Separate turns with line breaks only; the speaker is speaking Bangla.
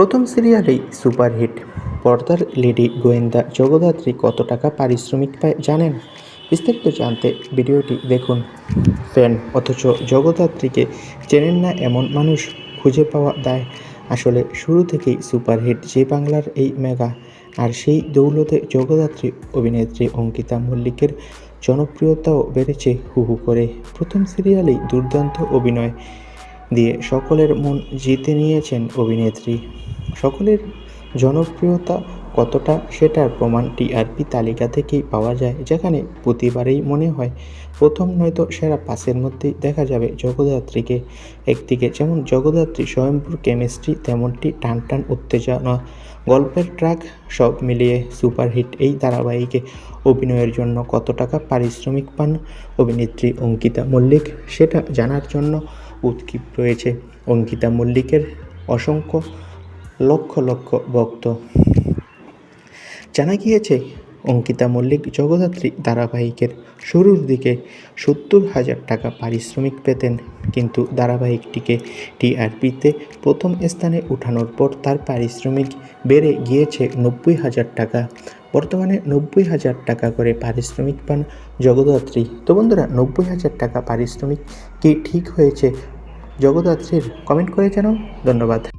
প্রথম সিরিয়ালেই সুপারহিট। পর্দার লেডি গোয়েন্দা জগদ্ধাত্রী কত টাকা পারিশ্রমিক পায় জানেন? বিস্তারিত জানতে ভিডিওটি দেখুন। ফ্যান, অথচ জগদ্ধাত্রীকে চেনেন না এমন মানুষ খুঁজে পাওয়া দায়। আসলে শুরু থেকেই সুপারহিট যে বাংলার এই মেগা, আর সেই দৌলতে জগদ্ধাত্রী অভিনেত্রী অঙ্কিতা মল্লিকের জনপ্রিয়তাও বেড়েছে হু হু করে। প্রথম সিরিয়ালেই দুর্দান্ত অভিনয় দিয়ে সকলের মন জিতে নিয়েছেন অভিনেত্রী। সকলের জনপ্রিয়তা কতটা সেটার প্রমাণ টিআরপি তালিকা থেকেই পাওয়া যায়, যেখানে প্রতিবারেই মনে হয় প্রথম নয়তো সেরা পাসের মধ্যেই দেখা যাবে জগদ্ধাত্রীকে। একদিকে যেমন জগদ্ধাত্রী স্বয়ংপুর কেমিস্ট্রি, তেমনটি টান টান উত্তেজনা গল্পের ট্র্যাক সব মিলিয়ে সুপারহিট এই ধারাবাহিকে অভিনয়ের জন্য কত টাকা পারিশ্রমিক পান অভিনেত্রী অঙ্কিতা মল্লিক, সেটা জানার জন্য উৎক্ষিপ রয়েছে অঙ্কিতা মল্লিকের অসংখ্য লক্ষ লক্ষ ভক্ত। জানা গিয়েছে, অঙ্কিতা মল্লিক জগদ্ধাত্রী ধারাবাহিকের শুরুর দিকে সত্তর হাজার টাকা পারিশ্রমিক পেতেন, কিন্তু ধারাবাহিকটিকে টিআরপিতে প্রথম স্থানে উঠানোর পর তার পারিশ্রমিক বেড়ে গিয়েছে নব্বই হাজার টাকা। বর্তমানে নব্বই হাজার টাকা করে পারিশ্রমিক পান জগদাত্রী তো বন্ধুরা, নব্বই হাজার টাকা পারিশ্রমিক কি ঠিক হয়েছে? জগদ্ধাত্রীর কমেন্ট করে জানাও। ধন্যবাদ।